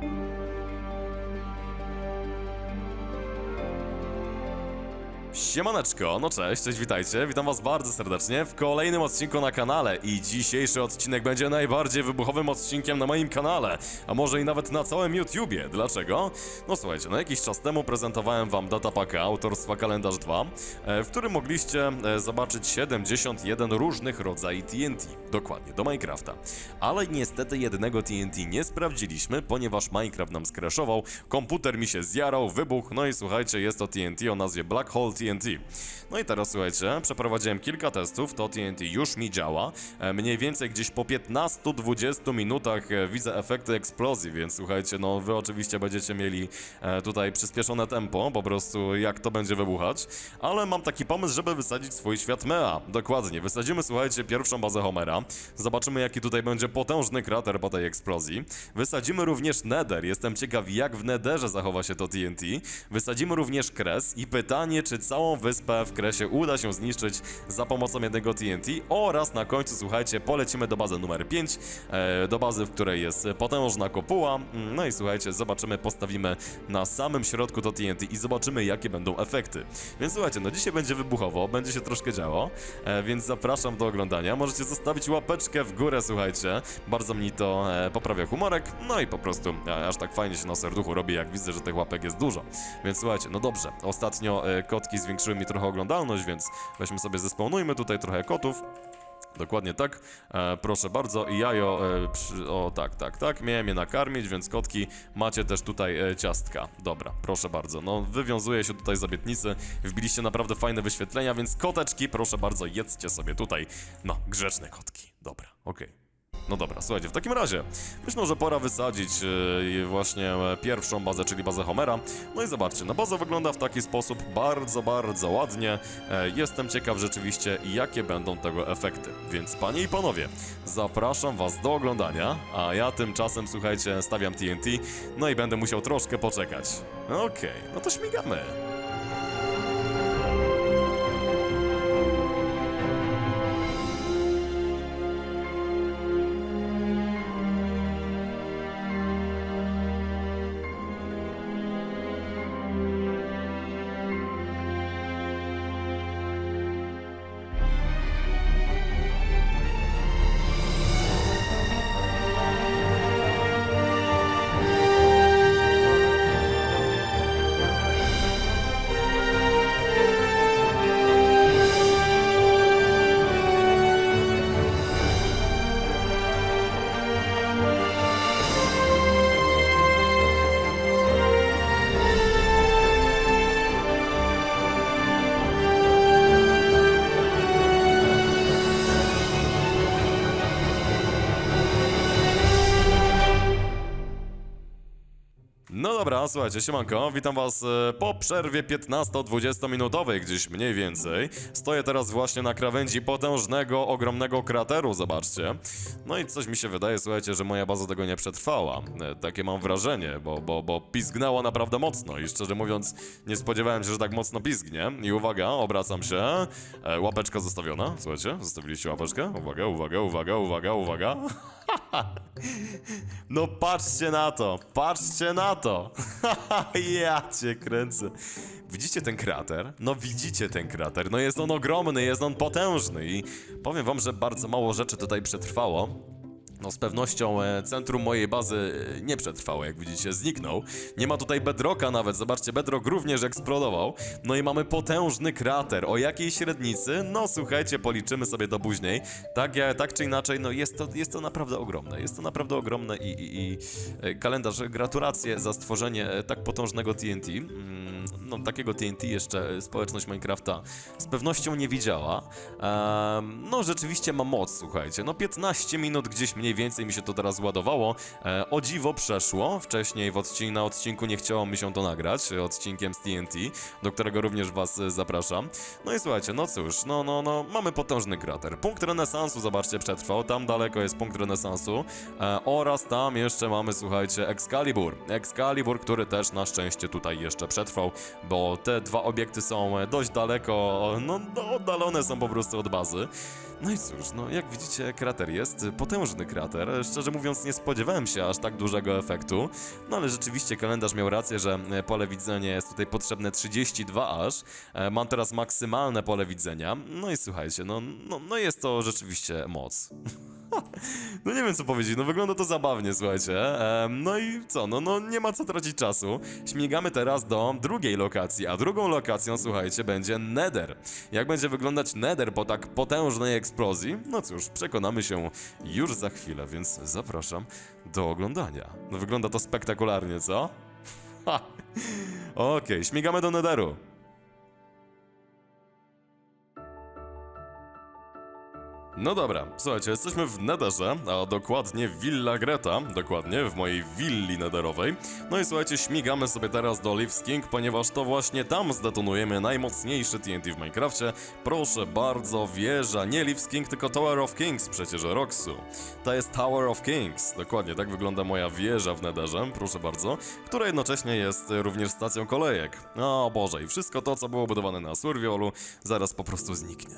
Thank you. Siemaneczko, no cześć, cześć, witajcie, witam was bardzo serdecznie w kolejnym odcinku na kanale i dzisiejszy odcinek będzie najbardziej wybuchowym odcinkiem na moim kanale, a może i nawet na całym YouTubie. Dlaczego? No słuchajcie, no jakiś czas temu prezentowałem wam datapaka autorstwa Kalendarz 2, e, w którym mogliście e, zobaczyć 71 różnych rodzajów TNT, dokładnie, do Minecrafta. Ale niestety jednego TNT nie sprawdziliśmy, ponieważ Minecraft nam skraszował, komputer mi się zjarał, wybuchł, no i słuchajcie, jest to TNT o nazwie Black Hole TNT. No i teraz słuchajcie, przeprowadziłem kilka testów, to TNT już mi działa. E, Mniej więcej gdzieś po 15-20 minutach e, widzę efekty eksplozji, więc słuchajcie, no wy oczywiście będziecie mieli e, tutaj przyspieszone tempo, po prostu jak to będzie wybuchać. Ale mam taki pomysł, żeby wysadzić swój świat Mea. Dokładnie, wysadzimy słuchajcie pierwszą bazę Homera. Zobaczymy jaki tutaj będzie potężny krater po tej eksplozji. Wysadzimy również Nether. Jestem ciekaw jak w Netherze zachowa się to TNT. Wysadzimy również Kres i pytanie czy całą wyspę w Kresie uda się zniszczyć za pomocą jednego TNT oraz na końcu słuchajcie polecimy do bazy numer 5, e, do bazy w której jest potężna kopuła. Mm, No i słuchajcie zobaczymy postawimy na samym środku to TNT i zobaczymy jakie będą efekty. Więc słuchajcie no dzisiaj będzie wybuchowo, będzie się troszkę działo, e, więc zapraszam do oglądania. Możecie zostawić łapeczkę w górę słuchajcie, bardzo mi to e, poprawia humorek, no i po prostu aż tak fajnie się na serduchu robi jak widzę, że tych łapek jest dużo. Więc słuchajcie, no dobrze, ostatnio e, kotki zwiększyły mi trochę oglądalność, więc weźmy sobie zespawnujmy tutaj trochę kotów. Dokładnie tak, e, proszę bardzo i jajo, e, przy, o tak, tak, tak, miałem je nakarmić, więc kotki, macie też tutaj e, ciastka, dobra, proszę bardzo, no wywiązuje się tutaj z obietnicy, wbiliście naprawdę fajne wyświetlenia, więc koteczki, proszę bardzo, jedzcie sobie tutaj, no, grzeczne kotki, dobra, okej. No dobra, słuchajcie, w takim razie myślę, że pora wysadzić e, właśnie e, pierwszą bazę, czyli bazę Homera. No i zobaczcie, no baza wygląda w taki sposób bardzo, bardzo ładnie. E, jestem ciekaw rzeczywiście, jakie będą tego efekty. Więc panie i panowie, zapraszam was do oglądania, a ja tymczasem, słuchajcie, stawiam TNT, no i będę musiał troszkę poczekać. Okej, no to śmigamy. Dobra, słuchajcie, siemanko, witam was e, po przerwie 15-20 minutowej gdzieś mniej więcej. Stoję teraz właśnie na krawędzi potężnego, ogromnego krateru, zobaczcie. No i coś mi się wydaje, słuchajcie, że moja baza tego nie przetrwała. E, Takie mam wrażenie, bo, bo, bo pizgnęła naprawdę mocno i szczerze mówiąc nie spodziewałem się, że tak mocno pizgnie. I uwaga, obracam się. E, łapeczka zostawiona, słuchajcie, zostawiliście łapeczkę? Uwaga, uwaga, uwaga, uwaga, uwaga. No patrzcie na to, patrzcie na to. ja cię kręcę. Widzicie ten krater? No widzicie ten krater. No jest on ogromny, jest on potężny i powiem wam, że bardzo mało rzeczy tutaj przetrwało. No z pewnością e, centrum mojej bazy e, nie przetrwało, jak widzicie, zniknął. Nie ma tutaj bedrocka nawet, zobaczcie, bedrock również eksplodował. No i mamy potężny krater. O jakiej średnicy? No słuchajcie, policzymy sobie to później. Tak, tak czy inaczej, no jest to, jest to naprawdę ogromne. Jest to naprawdę ogromne i, i, i e, kalendarz, gratulacje za stworzenie tak potężnego TNT. Mm, no takiego TNT jeszcze społeczność Minecrafta z pewnością nie widziała. No rzeczywiście ma moc, słuchajcie. No 15 minut gdzieś mniej więcej mi się to teraz ładowało. E, o dziwo przeszło. Wcześniej w odcinku, na odcinku nie chciało mi się to nagrać, e, odcinkiem z TNT, do którego również was e, zapraszam. No i słuchajcie, no cóż, no, no, no, mamy potężny krater. Punkt renesansu, zobaczcie, przetrwał. Tam daleko jest punkt renesansu. E, oraz tam jeszcze mamy, słuchajcie, Excalibur. Excalibur, który też na szczęście tutaj jeszcze przetrwał. bo te dwa obiekty są e, dość daleko, no, no oddalone są po prostu od bazy. No i cóż, no jak widzicie, krater jest potężny krater. Szczerze mówiąc, nie spodziewałem się aż tak dużego efektu. No ale rzeczywiście kalendarz miał rację, że e, pole widzenia jest tutaj potrzebne 32 aż. E, Mam teraz maksymalne pole widzenia. No i słuchajcie, no, no, no jest to rzeczywiście moc. No nie wiem co powiedzieć, no wygląda to zabawnie, słuchajcie. No i co, no, no nie ma co tracić czasu. Śmigamy teraz do drugiej lokacji, a drugą lokacją, słuchajcie, będzie Nether. Jak będzie wyglądać Nether po tak potężnej eksplozji? No cóż, przekonamy się już za chwilę, więc zapraszam do oglądania. No wygląda to spektakularnie, co? Okej, śmigamy do Netheru. No dobra, słuchajcie, jesteśmy w Netherze, a dokładnie Villa Greta, dokładnie w mojej willi nederowej. No i słuchajcie, śmigamy sobie teraz do Leaves King, ponieważ to właśnie tam zdetonujemy najmocniejszy TNT w Minecrafcie. Proszę bardzo, wieża, nie Leaves King, tylko Tower of Kings, przecież Roxu. To jest Tower of Kings, dokładnie tak wygląda moja wieża w Netherze, proszę bardzo, która jednocześnie jest również stacją kolejek. O Boże, i wszystko to, co było budowane na Surviolu, zaraz po prostu zniknie.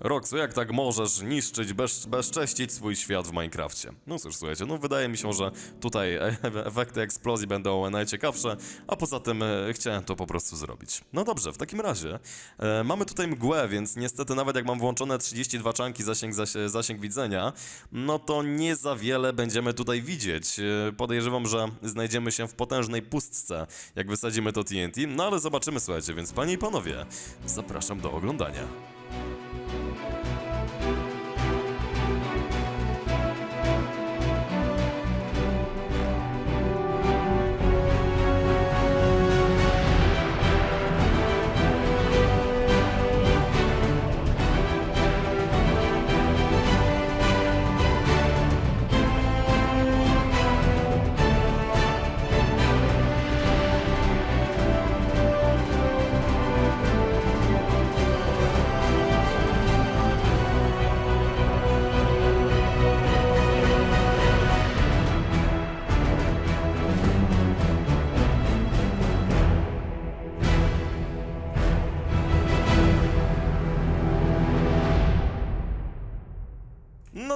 Roxu, jak tak możesz niszczyć, bez, bezcześcić swój świat w Minecrafcie? No cóż, słuchajcie, no wydaje mi się, że tutaj e- efekty eksplozji będą najciekawsze, a poza tym e, chciałem to po prostu zrobić. No dobrze, w takim razie e, mamy tutaj mgłę, więc niestety nawet jak mam włączone 32 czanki zasięg, zasięg, zasięg widzenia, no to nie za wiele będziemy tutaj widzieć. E, podejrzewam, że znajdziemy się w potężnej pustce, jak wysadzimy to TNT, no ale zobaczymy, słuchajcie, więc panie i panowie, zapraszam do oglądania.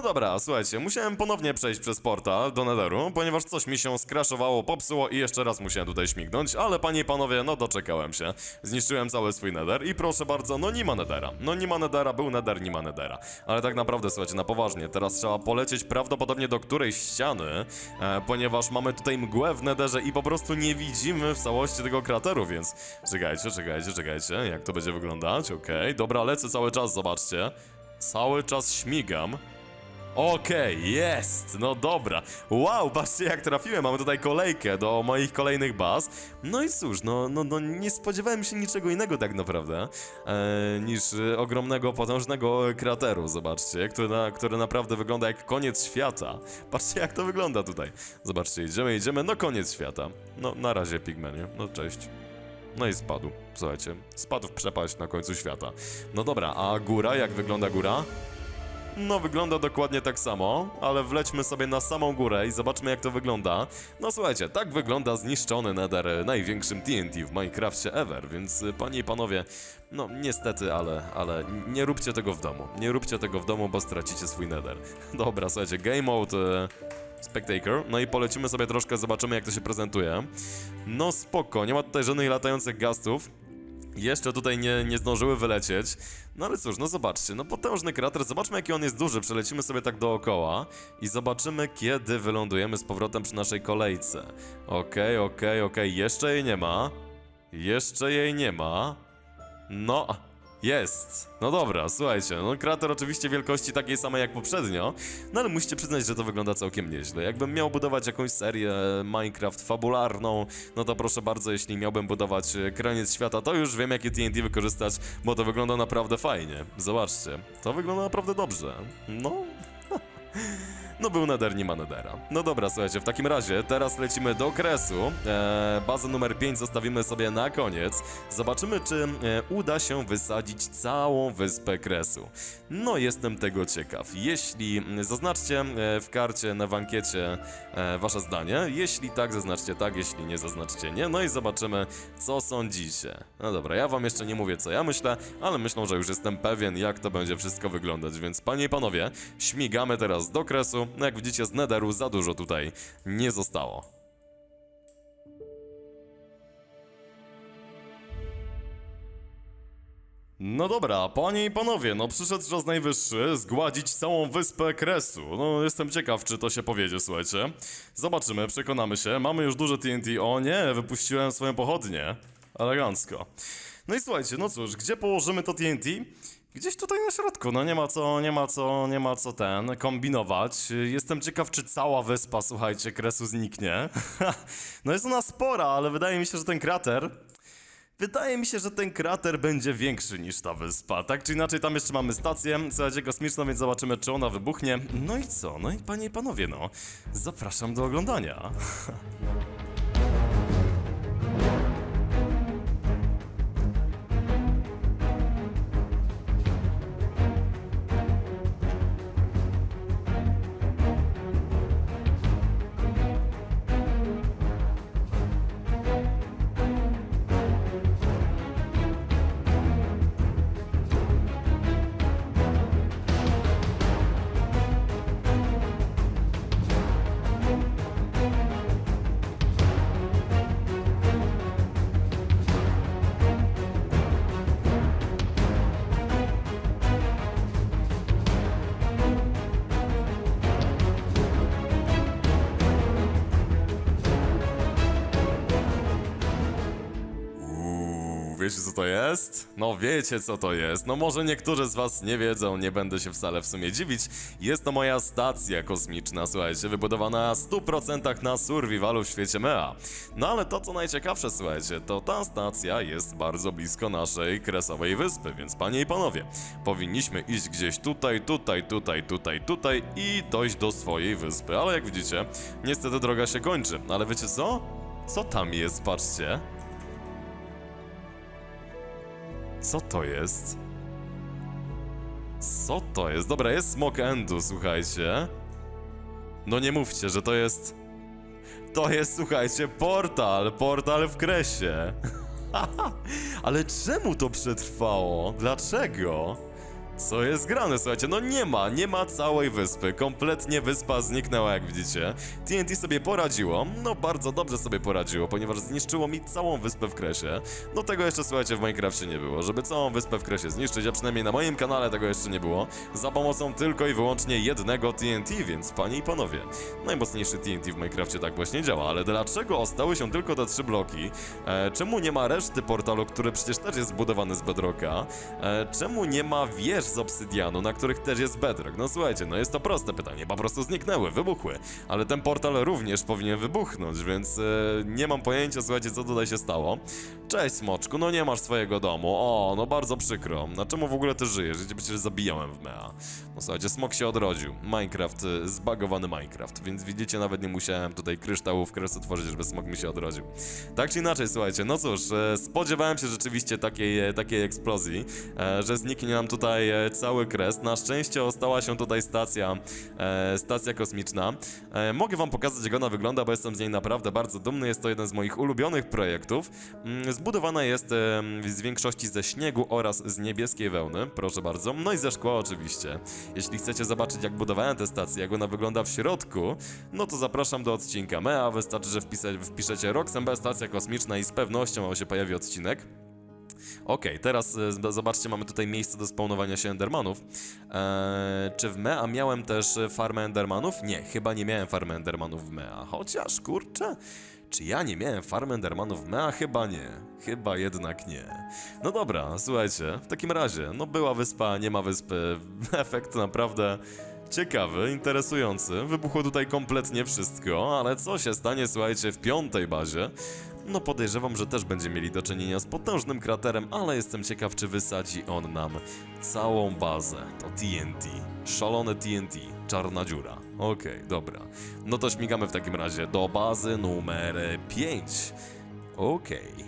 Dobra, słuchajcie, musiałem ponownie przejść przez portal do Netheru, ponieważ coś mi się skraszowało, popsuło i jeszcze raz musiałem tutaj śmignąć, ale panie i panowie, no doczekałem się. Zniszczyłem cały swój Nether i proszę bardzo, no nie ma Nethera. No nie ma Nethera, był Nether, nie ma Nethera. Ale tak naprawdę, słuchajcie, na poważnie, teraz trzeba polecieć prawdopodobnie do którejś ściany, e, ponieważ mamy tutaj mgłę w Netherze i po prostu nie widzimy w całości tego krateru, więc czekajcie, czekajcie, czekajcie, jak to będzie wyglądać, okej, dobra, lecę cały czas, zobaczcie. Cały czas śmigam. Okej, jest! No dobra. Wow, patrzcie jak trafiłem, mamy tutaj kolejkę do moich kolejnych baz. No i cóż, no, no, no nie spodziewałem się niczego innego tak naprawdę, e, niż e, ogromnego, potężnego krateru, zobaczcie, który, na, który naprawdę wygląda jak koniec świata. Patrzcie jak to wygląda tutaj. Zobaczcie, idziemy, idziemy, no koniec świata. No, na razie, pigmenie, no cześć. No i spadł, słuchajcie, spadł w przepaść na końcu świata. No dobra, a góra, jak wygląda góra? No, wygląda dokładnie tak samo, ale wlećmy sobie na samą górę i zobaczmy jak to wygląda. No słuchajcie, tak wygląda zniszczony Nether największym TNT w Minecrafcie ever, więc y, panie i panowie, no niestety, ale, ale nie róbcie tego w domu. Nie róbcie tego w domu, bo stracicie swój Nether. Dobra, słuchajcie, Game Mode... y, Spectator. No i polecimy sobie troszkę, zobaczymy jak to się prezentuje. No spoko, nie ma tutaj żadnych latających gastów. Jeszcze tutaj nie, nie zdążyły wylecieć. No ale cóż, no zobaczcie, no potężny krater, zobaczmy jaki on jest duży, przelecimy sobie tak dookoła i zobaczymy kiedy wylądujemy z powrotem przy naszej kolejce. Okej, okej, okej, jeszcze jej nie ma. Jeszcze jej nie ma. No, jest. No dobra, słuchajcie, no krater oczywiście wielkości takiej samej jak poprzednio, no ale musicie przyznać, że to wygląda całkiem nieźle. Jakbym miał budować jakąś serię Minecraft fabularną, no to proszę bardzo, jeśli miałbym budować e, kraniec świata, to już wiem jakie TNT wykorzystać, bo to wygląda naprawdę fajnie. Zobaczcie, to wygląda naprawdę dobrze. No... No był Nether, nie ma Nethera. No dobra, słuchajcie, w takim razie teraz lecimy do kresu. Eee, bazę numer 5 zostawimy sobie na koniec. Zobaczymy, czy e, uda się wysadzić całą wyspę kresu. No, jestem tego ciekaw. Jeśli mm, zaznaczcie e, w karcie na wankiecie e, wasze zdanie, jeśli tak, zaznaczcie tak, jeśli nie, zaznaczcie nie. No i zobaczymy, co sądzicie. No dobra, ja wam jeszcze nie mówię, co ja myślę, ale myślę, że już jestem pewien, jak to będzie wszystko wyglądać. Więc, panie i panowie, śmigamy teraz do kresu. Jak widzicie, z Netheru za dużo tutaj nie zostało. No dobra, panie i panowie, no przyszedł czas najwyższy zgładzić całą wyspę Kresu. No jestem ciekaw, czy to się powiedzie, słuchajcie. Zobaczymy, przekonamy się. Mamy już duże TNT. O nie, wypuściłem swoją pochodnię. Elegancko. No i słuchajcie, no cóż, gdzie położymy to TNT? Gdzieś tutaj na środku, no nie ma co, nie ma co, nie ma co ten, kombinować. Jestem ciekaw, czy cała wyspa, słuchajcie, Kresu zniknie. no jest ona spora, ale wydaje mi się, że ten krater Wydaje mi się, że ten krater będzie większy niż ta wyspa. Tak czy inaczej, tam jeszcze mamy stację, słuchajcie, kosmiczną, więc zobaczymy, czy ona wybuchnie. No i co? No i panie i panowie, no. Zapraszam do oglądania. Wiecie co to jest? No wiecie co to jest. No może niektórzy z was nie wiedzą, nie będę się wcale w sumie dziwić. Jest to moja stacja kosmiczna, słuchajcie, wybudowana w 100% na survivalu w świecie MEA. No ale to co najciekawsze, słuchajcie, to ta stacja jest bardzo blisko naszej kresowej wyspy, więc panie i panowie, powinniśmy iść gdzieś tutaj, tutaj, tutaj, tutaj, tutaj i dojść do swojej wyspy. Ale jak widzicie, niestety droga się kończy. Ale wiecie co? Co tam jest, patrzcie. Co to jest? Co to jest? Dobra, jest Smok Endu, słuchajcie. No nie mówcie, że to jest... To jest, słuchajcie, portal, portal w kresie. Ale czemu to przetrwało? Dlaczego? Co jest grane, słuchajcie? No nie ma, nie ma całej wyspy. Kompletnie wyspa zniknęła, jak widzicie. TNT sobie poradziło, no bardzo dobrze sobie poradziło, ponieważ zniszczyło mi całą wyspę w kresie. No tego jeszcze, słuchajcie, w Minecrafcie nie było. Żeby całą wyspę w kresie zniszczyć, a przynajmniej na moim kanale tego jeszcze nie było, za pomocą tylko i wyłącznie jednego TNT, więc panie i panowie, najmocniejszy TNT w Minecrafcie tak właśnie działa, ale dlaczego ostały się tylko te trzy bloki? E, czemu nie ma reszty portalu, który przecież też jest zbudowany z bedrocka? E, czemu nie ma wież z obsydianu, na których też jest bedrock? No słuchajcie, no jest to proste pytanie, po prostu zniknęły, wybuchły, ale ten portal również powinien wybuchnąć, więc e, nie mam pojęcia, słuchajcie, co tutaj się stało. Cześć, Smoczku, no nie masz swojego domu, o, no bardzo przykro. Na czemu w ogóle ty żyjesz? Cię przecież zabijałem w Mea. No słuchajcie, Smok się odrodził. Minecraft, e, zbagowany Minecraft, więc widzicie, nawet nie musiałem tutaj kryształów kresu tworzyć, żeby Smok mi się odrodził. Tak czy inaczej, słuchajcie, no cóż, e, spodziewałem się rzeczywiście takiej, takiej eksplozji, że zniknie nam tutaj cały kres. Na szczęście ostała się tutaj stacja, e, stacja kosmiczna. E, mogę wam pokazać, jak ona wygląda, bo jestem z niej naprawdę bardzo dumny. Jest to jeden z moich ulubionych projektów. Mm, Zbudowana jest e, z większości ze śniegu oraz z niebieskiej wełny, proszę bardzo. No i ze szkła oczywiście. Jeśli chcecie zobaczyć, jak budowałem tę stację, jak ona wygląda w środku, no to zapraszam do odcinka MEA. Wystarczy, że wpisa- wpiszecie Roxembe Stacja Kosmiczna i z pewnością wam się pojawi odcinek. Okej, teraz e, zobaczcie, mamy tutaj miejsce do spawnowania się Endermanów. Eee, czy w Mea miałem też e, farmę Endermanów? Nie, chyba nie miałem farmy Endermanów w Mea. Chociaż, kurczę, czy ja nie miałem farmy Endermanów w Mea? Chyba nie. Chyba jednak nie. No dobra, słuchajcie, w takim razie, no była wyspa, nie ma wyspy. Efekt naprawdę Ciekawy, interesujący, wybuchło tutaj kompletnie wszystko, ale co się stanie, słuchajcie, w piątej bazie? No podejrzewam, że też będziemy mieli do czynienia z potężnym kraterem, ale jestem ciekaw, czy wysadzi on nam całą bazę. To TNT. Szalone TNT. Czarna dziura. Okej, dobra. No to śmigamy w takim razie do bazy numer 5. Okej.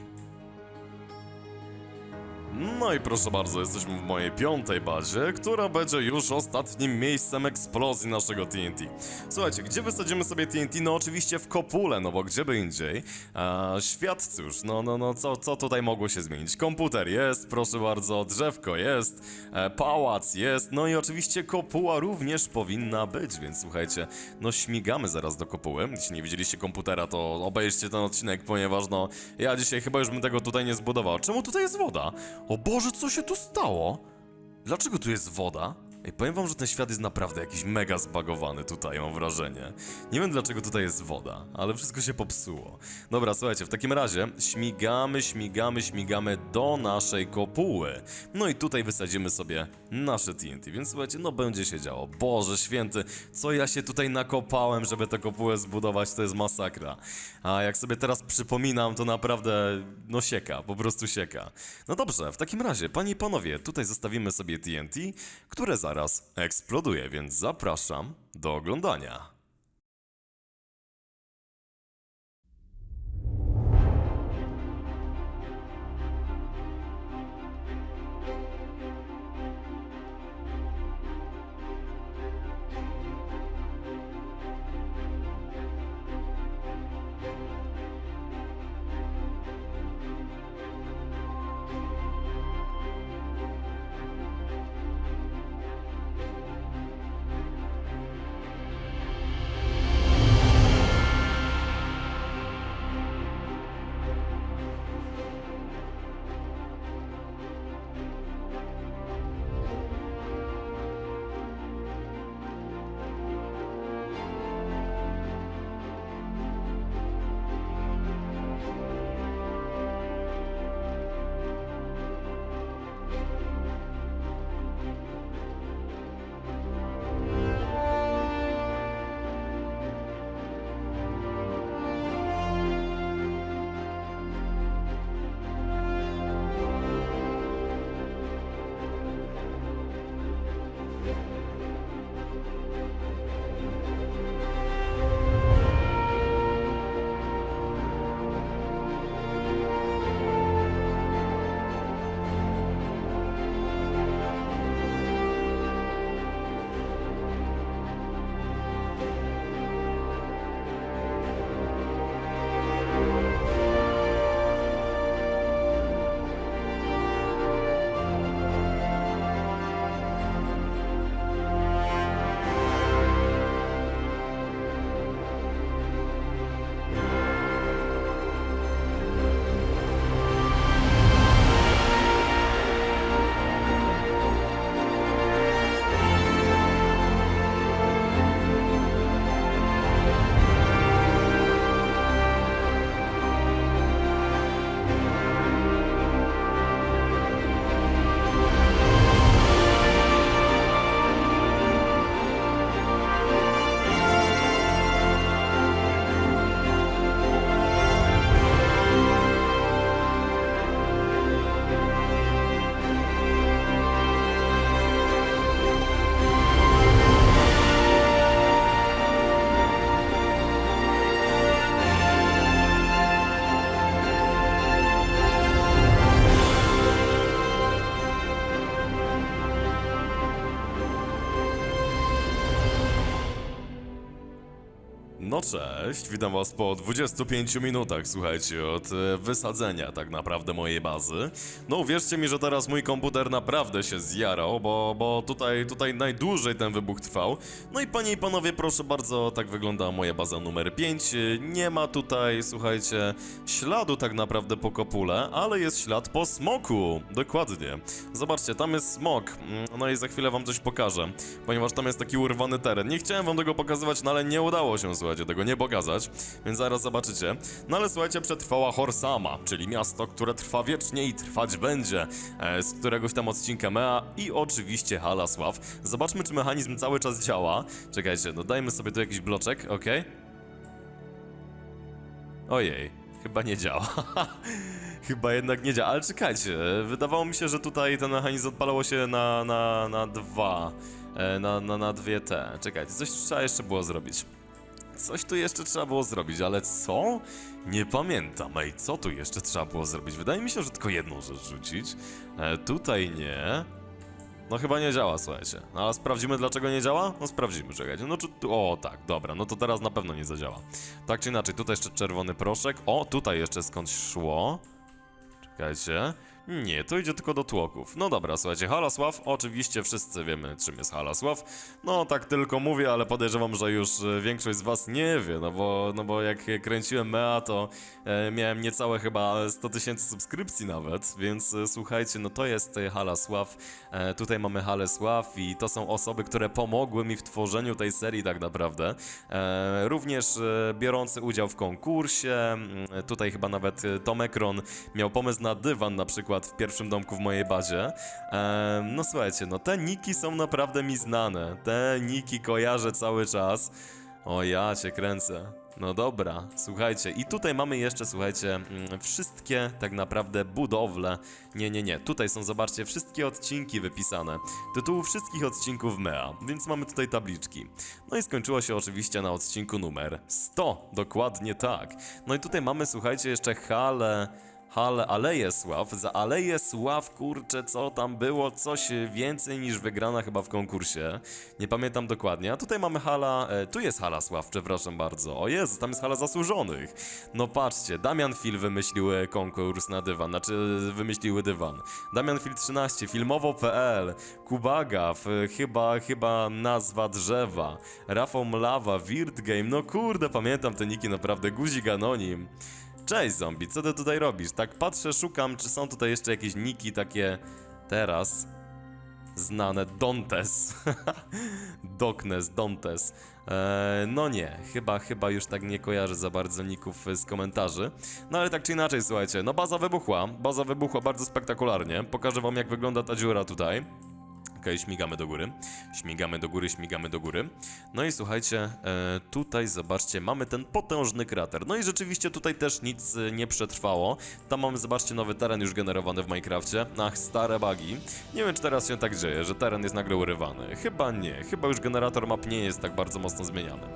No i proszę bardzo, jesteśmy w mojej piątej bazie, która będzie już ostatnim miejscem eksplozji naszego TNT. Słuchajcie, gdzie wysadzimy sobie TNT? No oczywiście w kopule, no bo gdzie by indziej. A, świat cóż, no, no, no, co, co tutaj mogło się zmienić? Komputer jest, proszę bardzo, drzewko jest, e, pałac jest, no i oczywiście kopuła również powinna być, więc słuchajcie, no śmigamy zaraz do kopuły. Jeśli nie widzieliście komputera, to obejrzcie ten odcinek, ponieważ no, ja dzisiaj chyba już bym tego tutaj nie zbudował. Czemu tutaj jest woda? O Boże, co się tu stało? Dlaczego tu jest woda? Ej, powiem wam, że ten świat jest naprawdę jakiś mega zbagowany tutaj, mam wrażenie. Nie wiem dlaczego tutaj jest woda, ale wszystko się popsuło. Dobra, słuchajcie, w takim razie śmigamy, śmigamy, śmigamy do naszej kopuły. No i tutaj wysadzimy sobie nasze TNT, więc słuchajcie, no będzie się działo. Boże święty, co ja się tutaj nakopałem, żeby tę kopułę zbudować, to jest masakra. A jak sobie teraz przypominam, to naprawdę, no sieka, po prostu sieka. No dobrze, w takim razie, panie i panowie, tutaj zostawimy sobie TNT, które zaraz eksploduje, więc zapraszam do oglądania. Cześć, witam was po 25 minutach, słuchajcie, od e, wysadzenia tak naprawdę mojej bazy. No uwierzcie mi, że teraz mój komputer naprawdę się zjarał, bo, bo tutaj, tutaj najdłużej ten wybuch trwał. No i panie i panowie, proszę bardzo, tak wygląda moja baza numer 5. Nie ma tutaj, słuchajcie, śladu tak naprawdę po kopule, ale jest ślad po smoku, dokładnie. Zobaczcie, tam jest smok, Mm, no i za chwilę wam coś pokażę, ponieważ tam jest taki urwany teren. Nie chciałem wam tego pokazywać, no ale nie udało się, słuchajcie, tego nie pokazać, więc zaraz zobaczycie. No ale słuchajcie, przetrwała Horsama, czyli miasto, które trwa wiecznie i trwać będzie, e, z któregoś tam odcinka Mea i oczywiście Halasław. Zobaczmy, czy mechanizm cały czas działa. Czekajcie, no dajmy sobie tu jakiś bloczek, okej? Ojej, chyba nie działa. chyba jednak nie działa, ale czekajcie, wydawało mi się, że tutaj ten mechanizm odpalało się na, na, na dwa, e, na, na, na dwie te. Czekajcie, coś trzeba jeszcze było zrobić. Coś tu jeszcze trzeba było zrobić, ale co? Nie pamiętam. Ej, co tu jeszcze trzeba było zrobić? Wydaje mi się, że tylko jedną rzecz rzucić. E, tutaj nie. No chyba nie działa, słuchajcie. No, ale sprawdzimy dlaczego nie działa? No sprawdzimy, czekajcie. No czy... O, tak, dobra, no to teraz na pewno nie zadziała. Tak czy inaczej, tutaj jeszcze czerwony proszek. O, tutaj jeszcze skądś szło. Czekajcie. Nie, to idzie tylko do tłoków. No dobra, słuchajcie, Halasław, oczywiście wszyscy wiemy, czym jest Halasław. No tak tylko mówię, ale podejrzewam, że już e, większość z was nie wie, no bo, no bo jak kręciłem Mea, to e, miałem niecałe chyba 100 tysięcy subskrypcji nawet, więc e, słuchajcie, no to jest e, Halasław. E, tutaj mamy Halesław i to są osoby, które pomogły mi w tworzeniu tej serii tak naprawdę. E, również e, biorący udział w konkursie, mm, tutaj chyba nawet e, Tomek Ron miał pomysł na dywan na przykład w pierwszym domku w mojej bazie. No słuchajcie, no te niki są naprawdę mi znane, te niki kojarzę cały czas. O ja cię kręcę. No dobra, słuchajcie, i tutaj mamy jeszcze, słuchajcie, mm, wszystkie tak naprawdę budowle. Nie, nie, nie, tutaj są, zobaczcie, wszystkie odcinki wypisane. Tytuły wszystkich odcinków MEA, więc mamy tutaj tabliczki. No i skończyło się oczywiście na odcinku numer 100, dokładnie tak. No i tutaj mamy, słuchajcie, jeszcze hale... Hale Aleje Sław. Za Aleje Sław, kurczę, co tam było? Coś więcej niż wygrana chyba w konkursie. Nie pamiętam dokładnie. A tutaj mamy hala. E, tu jest hala Sław, przepraszam bardzo. O Jezu, tam jest hala zasłużonych. No patrzcie, Damian Fil wymyślił e, konkurs na dywan, znaczy e, wymyśliły dywan. Damian Fil 13, filmowo.pl, Kubagaw, e, chyba, chyba nazwa drzewa, Rafał Mlawa, Weird Game. No kurde, pamiętam te niki naprawdę, guzik anonim. Cześć zombie, co ty tutaj robisz? Tak patrzę, szukam, czy są tutaj jeszcze jakieś niki takie teraz znane. Dontes. Doknes, Dontes. Eee, no nie, chyba, chyba już tak nie kojarzę za bardzo ników z komentarzy. No ale tak czy inaczej, słuchajcie, no baza wybuchła. Baza wybuchła bardzo spektakularnie. Pokażę wam jak wygląda ta dziura tutaj. Śmigamy do góry. Śmigamy do góry, śmigamy do góry. No i słuchajcie, e, tutaj zobaczcie, mamy ten potężny krater. No i rzeczywiście tutaj też nic e, nie przetrwało. Tam mamy, zobaczcie, nowy teren już generowany w Minecrafcie. Ach, stare bugi. Nie wiem, czy teraz się tak dzieje, że teren jest nagle urywany. Chyba nie. Chyba już generator map nie jest tak bardzo mocno zmieniany.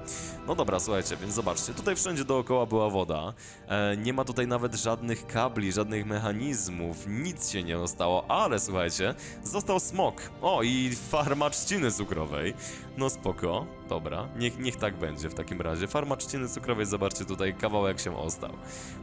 No dobra, słuchajcie, więc zobaczcie, tutaj wszędzie dookoła była woda. E, nie ma tutaj nawet żadnych kabli, żadnych mechanizmów, nic się nie stało, ale słuchajcie, został smok. O, i farma trzciny cukrowej. No spoko, dobra, niech, niech tak będzie w takim razie. Farma trzciny cukrowej, zobaczcie tutaj, kawałek się ostał.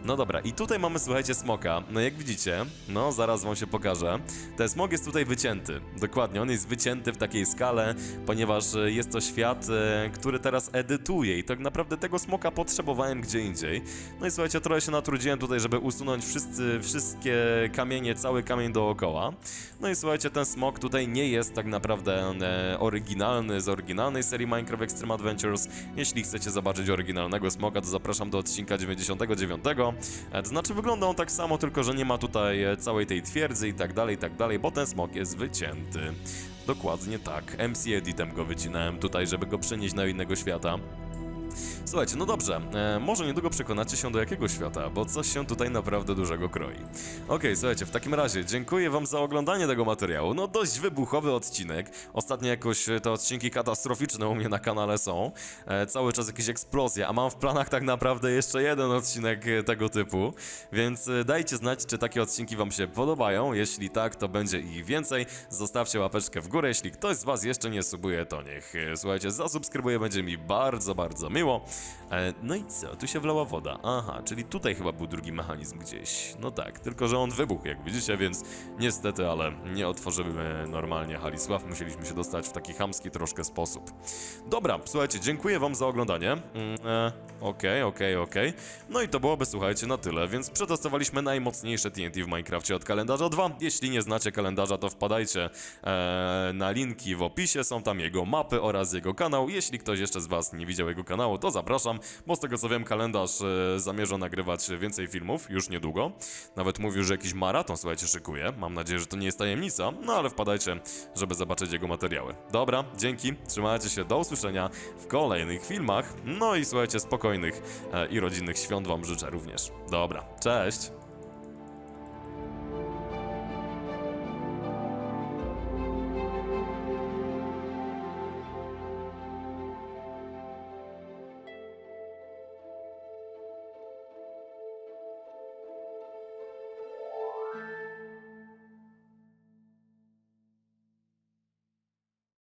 No dobra, i tutaj mamy, słuchajcie, smoka. No jak widzicie, no zaraz wam się pokażę. Ten smok jest tutaj wycięty. Dokładnie, on jest wycięty w takiej skale, ponieważ e, jest to świat, e, który teraz edytuje i tak naprawdę tego smoka potrzebowałem gdzie indziej. No i słuchajcie, trochę się natrudziłem tutaj, żeby usunąć wszyscy, wszystkie kamienie, cały kamień dookoła. No i słuchajcie, ten smok tutaj nie jest tak naprawdę e, oryginalny z oryginalnej serii Minecraft Extreme Adventures. Jeśli chcecie zobaczyć oryginalnego smoka, to zapraszam do odcinka 99. E, to znaczy wygląda on tak samo, tylko że nie ma tutaj e, całej tej twierdzy i tak dalej, i tak dalej, bo ten smok jest wycięty. Dokładnie tak. MC Editem go wycinałem tutaj, żeby go przenieść na innego świata. Słuchajcie, no dobrze, e, może niedługo przekonacie się do jakiego świata, bo coś się tutaj naprawdę dużego kroi. Okej, słuchajcie, w takim razie dziękuję wam za oglądanie tego materiału. No dość wybuchowy odcinek. Ostatnio jakoś e, te odcinki katastroficzne u mnie na kanale są. E, cały czas jakieś eksplozje, a mam w planach tak naprawdę jeszcze jeden odcinek e, tego typu. Więc e, dajcie znać, czy takie odcinki wam się podobają. Jeśli tak, to będzie ich więcej. Zostawcie łapeczkę w górę. Jeśli ktoś z was jeszcze nie subuje, to niech, słuchajcie, zasubskrybuje, będzie mi bardzo, bardzo miło. E, no i co? Tu się wlała woda. Aha, czyli tutaj chyba był drugi mechanizm gdzieś. No tak, tylko że on wybuchł, jak widzicie, więc niestety, ale nie otworzymy normalnie Halisław. Musieliśmy się dostać w taki chamski troszkę sposób. Dobra, słuchajcie, dziękuję wam za oglądanie. Mm, e, Okej, okej, okej. No i to byłoby, słuchajcie, na tyle, więc przetestowaliśmy najmocniejsze TNT w Minecrafcie od kalendarza 2. Jeśli nie znacie kalendarza, to wpadajcie e, na linki w opisie, są tam jego mapy oraz jego kanał. Jeśli ktoś jeszcze z was nie widział jego kanału, to zapraszam zapraszam, bo z tego co wiem, kalendarz e, zamierza nagrywać więcej filmów już niedługo. Nawet mówił, że jakiś maraton, słuchajcie, szykuje. Mam nadzieję, że to nie jest tajemnica, no ale wpadajcie, żeby zobaczyć jego materiały. Dobra, dzięki, trzymajcie się, do usłyszenia w kolejnych filmach. No i słuchajcie, spokojnych e, i rodzinnych świąt wam życzę również. Dobra, cześć!